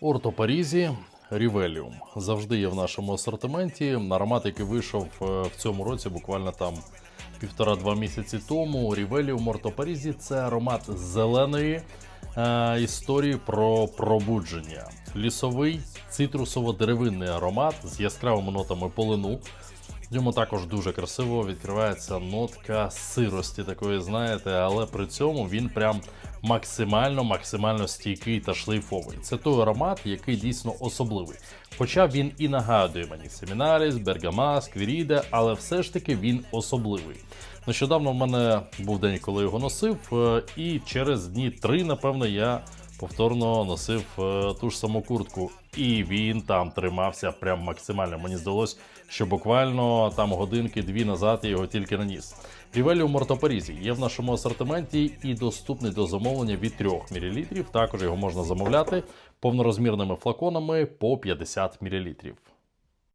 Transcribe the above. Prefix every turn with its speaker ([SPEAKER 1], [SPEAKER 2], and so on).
[SPEAKER 1] Ортопарізі Рівеліум завжди є в нашому асортименті. Аромат, який вийшов е, в цьому році, буквально там півтора-два місяці тому. Рівеліум Ортопарізі це аромат зеленої е, історії про пробудження. Лісовий цитрусово-деревинний аромат з яскравими нотами полину. В ньому також дуже красиво відкривається нотка сирості, такої знаєте, але при цьому він прям максимально максимально стійкий та шлейфовий. Це той аромат, який дійсно особливий. Хоча він і нагадує мені Семінаріс, Бергамас, Квіріде, але все ж таки він особливий. Нещодавно в мене був день, коли його носив, е, і через дні три, напевно, я повторно носив е, ту ж саму куртку, і він там тримався прям максимально. Мені здалось, що буквально там годинки-дві назад я його тільки наніс. Рівеліум Ортопарізі є в нашому асортименті і доступний до замовлення від 3 мл. Також його можна замовляти повнорозмірними флаконами по 50 мл.